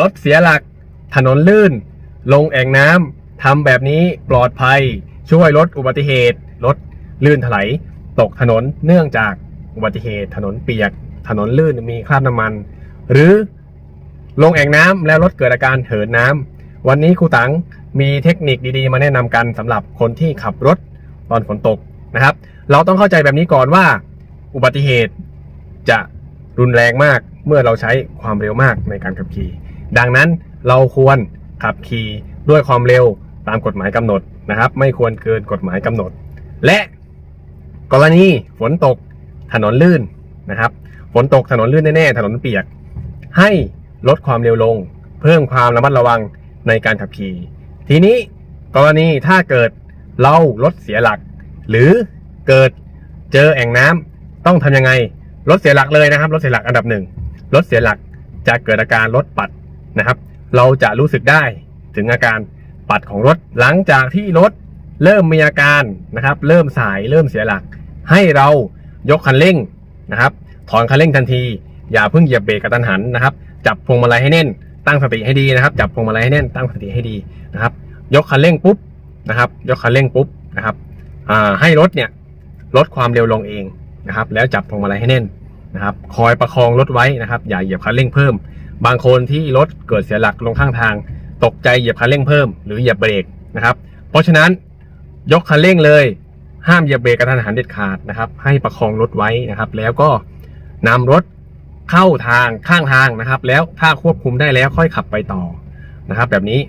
รถเสียหลัก ถนนลื่น ลงแอ่งน้ำทำแบบนี้ปลอดภัย ช่วยลดอุบัติเหตุลดลื่นถลายตกถนนเนื่องจากอุบัติเหตุ ถนนเปียก ถนนลื่นมีคราบน้ำมัน หรือลงแอ่งน้ำแล้วรถเกิดอาการเหินน้ำ วันนี้ครูตังมีเทคนิคดีๆ มาแนะนำกันสำหรับคนที่ขับรถตอนฝนตกนะครับ เราต้องเข้าใจแบบนี้ก่อนว่า อุบัติเหตุจะรุนแรงมากเมื่อเราใช้ความเร็วมากในการขับขี่ ดังนั้นเราควรขับขี่ด้วยความเร็วตามกฎหมายกำหนดนะครับ ไม่ควรเกินกฎหมายกำหนด และกรณีฝนตกถนนลื่นนะครับ ฝนตกถนนลื่นแน่ๆถนนเปียก ให้ลดความเร็วลง เพิ่มความระมัดระวังในการขับขี่ ทีนี้กรณีถ้าเกิดเรารถเสียหลัก หรือเกิดเจอแอ่งน้ำต้องทำยังไงรถเสียหลักเลยนะครับรถเสียหลักอันดับหนึ่งรถเสียหลักจะเกิดอาการรถปัด นะครับ เราจะรู้สึกได้ถึงอาการปัดของรถหลังจากที่รถเริ่มมีอาการนะครับ เริ่มสายเริ่มเสียหลัก ให้เรายกคันเร่งนะครับ ถอนคันเร่งทันที อย่าเพิ่งเหยียบเบรกกระตันหันนะครับ จับพวงมาลัยให้แน่น ตั้งสติให้ดีนะครับ จับพวงมาลัยให้แน่นตั้งสติให้ดีนะครับ ยกคันเร่งปุ๊บนะครับ ยกคันเร่งปุ๊บนะครับให้รถเนี่ยลดความเร็วลงเองนะครับ แล้วจับพวงมาลัยให้แน่นนะครับ คอยประคองรถไว้นะครับ อย่าเหยียบคันเร่งเพิ่ม บางคนที่รถเกิดเสียหลักลงข้างทาง ตกใจเหยียบคันเร่งเพิ่มหรือเหยียบเบรกนะครับ เพราะฉะนั้นยกคันเร่งเลย ห้ามเหยียบเบรกกระทันหันเด็ดขาดนะครับ ให้ประคองรถไว้นะครับ แล้วก็นำรถเข้าทางข้างทางนะครับ แล้วถ้าควบคุมได้แล้วค่อยขับไปต่อนะครับ แบบนี้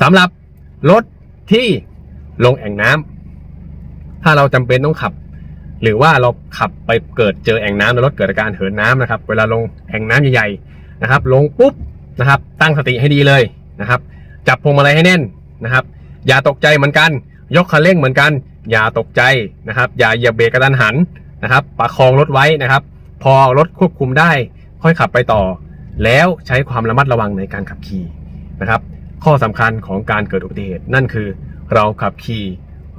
สำหรับรถที่ลงแอ่งน้ำถ้าเราจำเป็นต้องขับ หรือว่าเราขับไปเกิดเจอแอ่งน้ำแล้วรถเกิดอาการเหินน้ำนะครับ เวลาลงแอ่งน้ำใหญ่ๆ นะครับ ลงปุ๊บนะครับ ตั้งสติให้ดีเลยนะครับ จับพวงมาลัยให้แน่นนะครับ อย่าตกใจเหมือนกัน ยกคันเร่งเหมือนกัน อย่าตกใจนะครับ อย่าเหยียบเบรกกระทันหันนะครับ ประคองรถไว้นะครับ พอรถควบคุมได้ ค่อยขับไปต่อ แล้วใช้ความระมัดระวังในการขับขี่นะครับ ข้อสำคัญของการเกิดอุบัติเหตุนั่นคือ เราขับขี่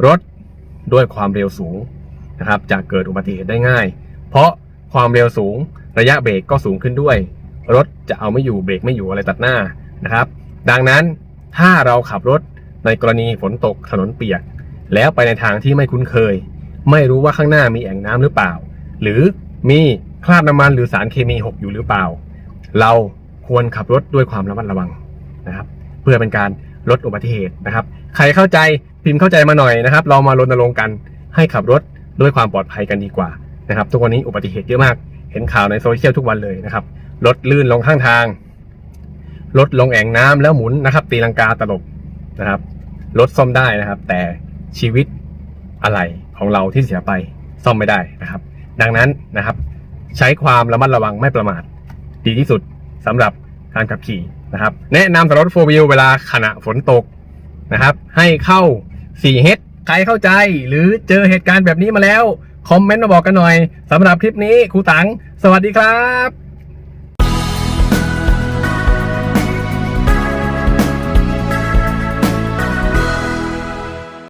รถด้วยความเร็วสูงนะครับจะเกิดอุบัติเหตุได้ง่าย เพราะความเร็วสูงระยะเบรกก็สูงขึ้นด้วย รถจะเอาไม่อยู่เบรกไม่อยู่อะไรตัดหน้านะครับ ดังนั้นถ้าเราขับรถในกรณีฝนตกถนนเปียก แล้วไปในทางที่ไม่คุ้นเคย ไม่รู้ว่าข้างหน้ามีแอ่งน้ำหรือเปล่า หรือมีคราบน้ำมันหรือสารเคมีหกอยู่หรือเปล่า เราควรขับรถด้วยความระมัดระวังนะครับ เพื่อเป็นการลดอุบัติเหตุนะครับ ใครเข้าใจพิมพ์เข้าใจมาหน่อยนะครับ เรามารณรงค์กันให้ขับรถด้วยความปลอดภัยกันดีกว่านะครับทุกวันนี้อุบัติเหตุเยอะมาก เห็นข่าวในโซเชียลทุกวันเลยนะครับ รถลื่นลงข้างทาง รถลงแอ่งน้ำแล้วหมุนนะครับ ตีลังกาตลบนะครับ รถซ่อมได้นะครับ แต่ชีวิตอะไรของเราที่เสียไปซ่อมไม่ได้นะครับ ดังนั้นนะครับ ใช้ความระมัดระวังไม่ประมาท ดีที่สุดสำหรับการขับขี่นะครับ แนะนำสำหรับรถโฟวิวเวลาขณะฝนตกนะครับ ให้เข้า 4H ใครเข้าใจหรือเจอเหตุการณ์แบบนี้มาแล้ว คอมเมนต์มาบอกกันหน่อยสำหรับคลิปนี้ครูตัง สวัสดีครับ